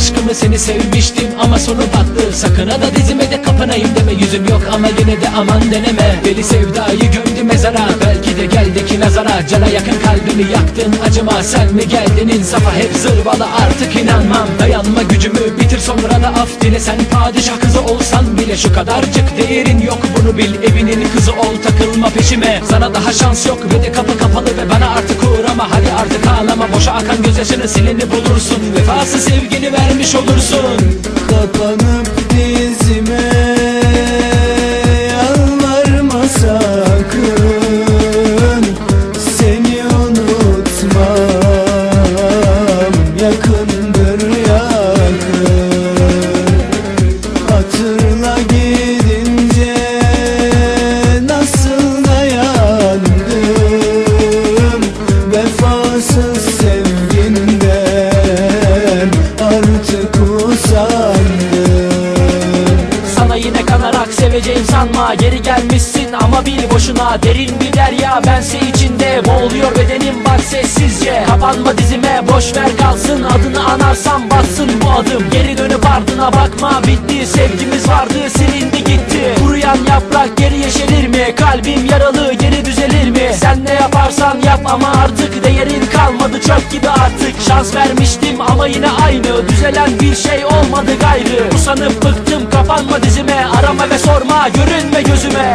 aşkımı seni sevmiştim ama sonu battı. Sakın da dizime de kapanayım deme Yüzüm yok ama yine de aman deneme. Deli sevdayı gömdü mezara Belki de geldi ki nazara. Cana yakın kalbimi yaktın acıma Sen mi geldin? İnsafa hep zırvalı artık inanmam. Dayanma gücümü bitir sonra da af dile. Sen padişah kızı olsan bile şu kadarcık değerin yok. Bunu bil evinin kızı ol takılma peşime. Sana daha şans yok ve de kapı kapalı ve bana artık uğrama. Hadi artık ağlama boşa akan gözyaşını sileni bulursun Vefasız sevgini vermiş olursun. Kapanıp Sana yine kanarak seveceğim sanma. Geri gelmişsin ama bil boşuna. Derin bir derya bense içinde. Boğuluyor bedenim bak sessizce. Kapanma dizime boş ver kalsın. Adını anarsam batsın bu adım. Geri dönüp ardına bakma. Bitti Sevgimiz vardı silindi gitti. Kuruyan yaprak geri yeşerir mi? Kalbim yaralı geri düzelir mi? Sen ne yaparsan yap ama artık Değerin kalmadı çöp gibi artık. Şans vermiştim ama yine aynı. Düzelen bir şey olmadı gayrı. Usanıp bıktım kapanma dizime. Arama ve sorma görünme gözüme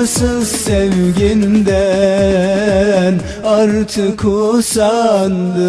Vefasız sevginden Artık usandım